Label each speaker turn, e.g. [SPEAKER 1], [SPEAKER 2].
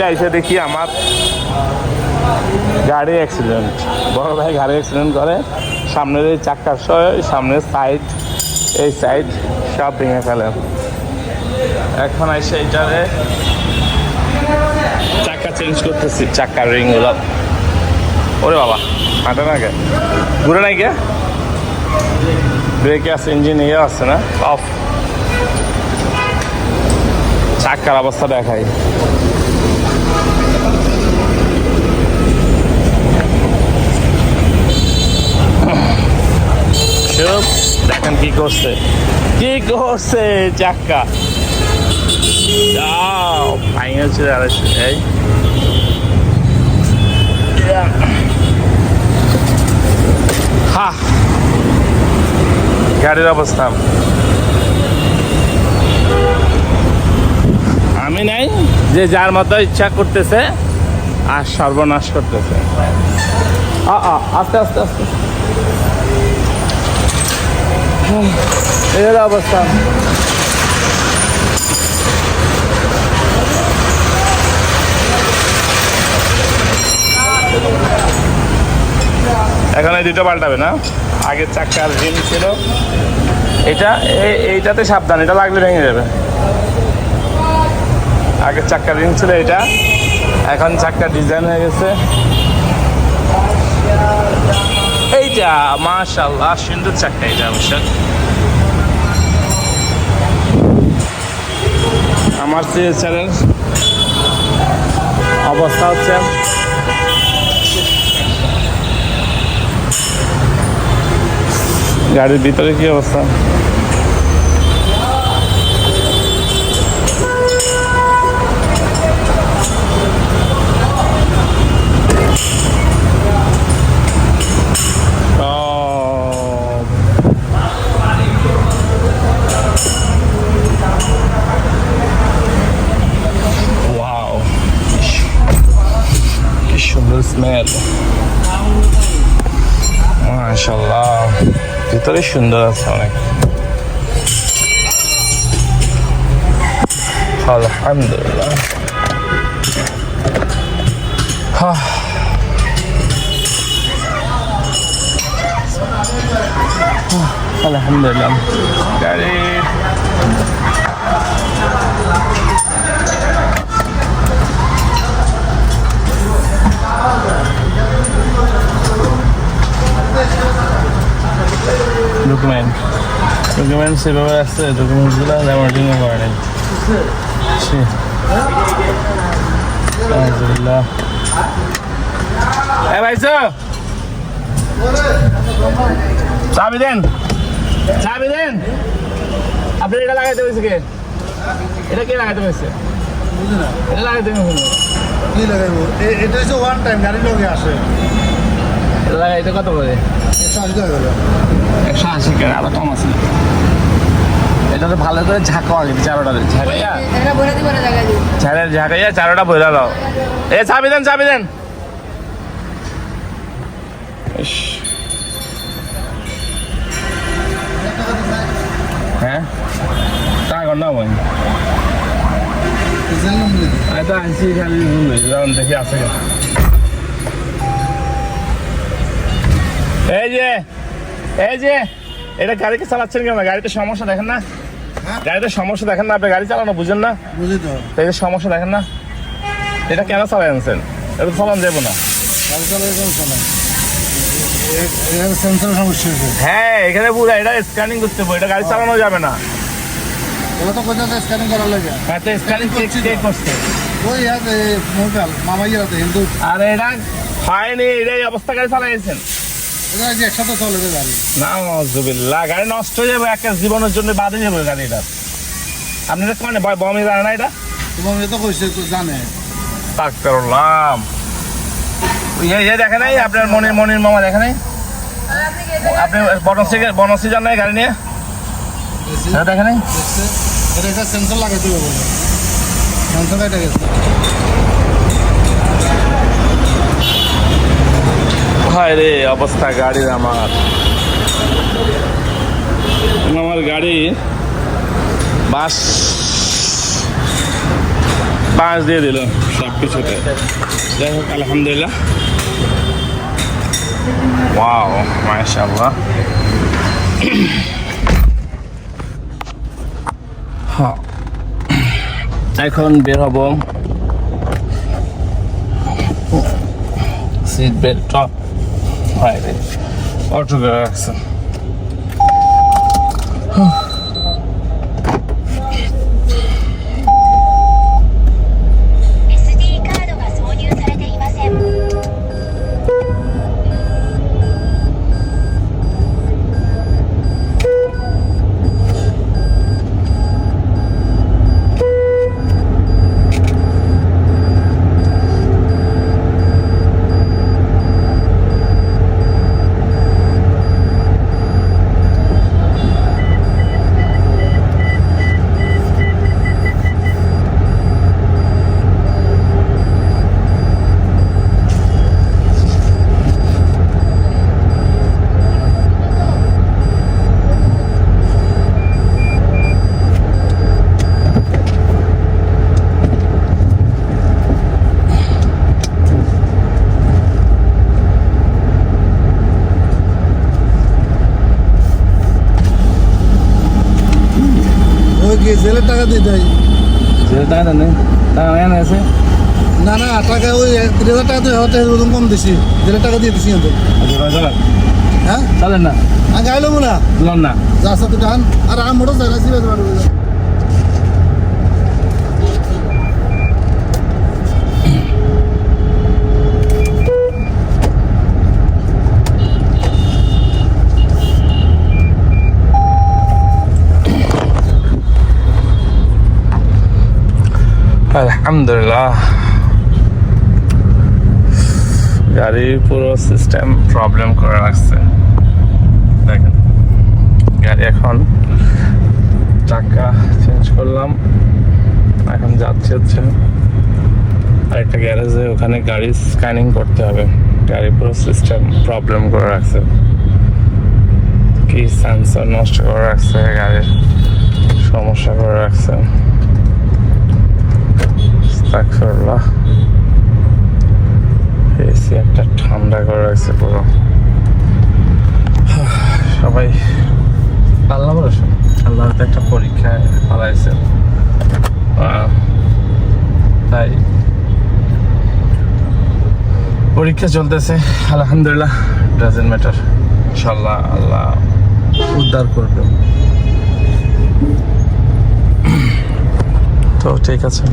[SPEAKER 1] এসে দেখি আমার গাড়ি অ্যাক্সিডেন্ট বড় ভাই গাড়ি অ্যাক্সিডেন্ট করে। সামনের এই চাক্কার সামনের সাইড এই সাইড সব ভেঙে ফেলে। এখন এসে এইটারে চাক্কা চেঞ্জ করতেছি চাক্কার রিংগুলো ওরে বাবা, হাঁটে না কে? ঘুরে নাই কে? ব্রেকে আছে ইঞ্জিন ইয়ে আছে না? অফ। চাক্কার অবস্থা দেখাই। দেখেন কি করছে। কি করছে চাক্কা? গাড়ির অবস্থা। আমি নাই, যে যার মতো ইচ্ছা করতেছে, আর সর্বনাশ করতেছে। আস্তে আস্তে আস্তে। হলো অবস্থা। এখন এই দুটো পাল্টাবে না? আগের চাক্কার রিম ছিল। এটা এই- এইটাতে সাবধান, এটা লাগলে ভেঙে যাবে। আগের চাক্কার রিং ছিল এটা। এখন চাক্কার ডিজাইন হয়ে গেছে। এইটা মাশাল্লাহ সুন্দর চাক্কা এটা অবশ্য। আমার চ্যানেল অবস্থা হচ্ছে গাড়ির ভিতরে কি অবস্থা? সুন্দর স্মেল মাশাল্লাহ ভিতরে সুন্দর আছে অনেক আলহামদুলিল্লাহ হা আলহামদুলিল্লাহ গাড়ি ডকুমেন্ট ডকুমেন্ট সেভাবে আসছে ডকুমেন্টসগুলো ল্যামার্টিংও করে নাই এ ভাইসো চাবি দেন। চাবি দেন। আপনি এটা লাগাইতে হয়েছে কে? এটা কে লাগাইতে হয়েছে? এটা লাগাইতে হয়েছে।
[SPEAKER 2] কি লাগাইবো? এটা হচ্ছে ওয়ান টাইম গাড়ি লগে আসে।
[SPEAKER 1] এটা লাগাইতে কত করে?
[SPEAKER 2] একশো আশি টাকা করে
[SPEAKER 1] একশো আশি করে আরও কম আছে এটা তো ভালো করে ঝাঁকা আগে চারোটা ঝাঁকাইয়া ঝাঁকাইয়া চারোটা বইরা দাও। এ চাবি দেন চাবি দেন। হ্যাঁ? তা কর না।
[SPEAKER 2] মিলে
[SPEAKER 1] আমি তো খালি দেখি আছে এই যে এই যে এটা গাড়িকে চালাচ্ছেন কেন? গাড়িতে সমস্যা দেখেন না?
[SPEAKER 2] হ্যাঁ?
[SPEAKER 1] গাড়িতে সমস্যা দেখেন না আপনি গাড়ি চালানো বুঝেন না?
[SPEAKER 2] বুঝি তো।
[SPEAKER 1] এই যে সমস্যা দেখেন না? এটা কেন চালাই আনছেন? এটা তো চালান যাব না। হ্যাঁ এখানে পুরো এটা স্ক্যানিং করতে হবে এটা গাড়ি চালানো যাবে না।
[SPEAKER 2] ওরা তো কোথাও স্ক্যানিং করার লাগে।
[SPEAKER 1] হ্যাঁ তো স্ক্যানিং চেক চেক করছে?
[SPEAKER 2] ওই ইয়াতে মোবাইল মামা ইয়াতে কিন্তু
[SPEAKER 1] আর এটা এটা এই অবস্থা গাড়ি চালাইছেন।
[SPEAKER 2] একসাথে চলে গাড়ি।
[SPEAKER 1] না গাড়ি নষ্ট হয়ে যাবে একটা জীবনের জন্য বাদে যাবে গাড়িটা আপনি এটা মানে বমি জানে না এটা?
[SPEAKER 2] এ তো কইছে তো জানে।
[SPEAKER 1] তাক করলাম ইয়ে ইয়ে দেখে নাই? আপনার মনির মনির মামা দেখে নাই?
[SPEAKER 3] আপনি
[SPEAKER 1] বনশ্রী বনশ্রী যান নাই গাড়ি নিয়ে? দেখে নাই?
[SPEAKER 2] এটা সেন্সর লাগাইতে হবে সেন্সর কাটা গেছে।
[SPEAKER 1] হায় রে অবস্থা গাড়ির আমার। আমার গাড়ি বাস পাঁচ দিয়ে দিল। সব কিছুতে। যাই হোক আলহামদুলিল্লাহ। ওয়াও মাশাআল্লাহ। হ্যাঁ। এখন বের হব। সিট বেল্টটা হয় অটো করে রাখছে
[SPEAKER 2] টাকা দিতে হয়
[SPEAKER 1] যেটা টাকা দেন টাকা নেই আছে?
[SPEAKER 2] না না টাকা ওই তিন হাজার টাকা দিয়ে হতে ওজন কম দিছি। দেড় টাকা দিয়ে দিছি কিন্তু।
[SPEAKER 1] আচ্ছা
[SPEAKER 2] হ্যাঁ?
[SPEAKER 1] চলেন না?
[SPEAKER 2] আমি গাইলাম না
[SPEAKER 1] লোন না?
[SPEAKER 2] যা সাথে টান। আর আমার মোটর চাই
[SPEAKER 1] আলহামদুলিল্লাহ। গাড়ির পুরো সিস্টেম প্রবলেম করে রাখছে। দেখেন, গাড়ি এখন চাকা চেঞ্জ করলাম। এখন যাচ্ছে হচ্ছে আরেকটা গ্যারেজে ওখানে গাড়ি স্ক্যানিং করতে হবে। গাড়ির পুরো সিস্টেম প্রবলেম করে রাখছে। কি সেন্সর নষ্ট করে রাখছে, গাড়ির সমস্যা করে রাখছে। আস্তাগফিরুল্লাহ এসি একটা ঠান্ডা করে রাখছে পুরো। সবাই আল্লাহ ভরসা আল্লাহ হয়তো একটা পরীক্ষায় পালাইছে। তাই পরীক্ষা চলতেছে। আলহামদুলিল্লাহ ডাজেন্ট ম্যাটার ইনশাল্লাহ আল্লাহ উদ্ধার করবে। তো ঠিক আছে।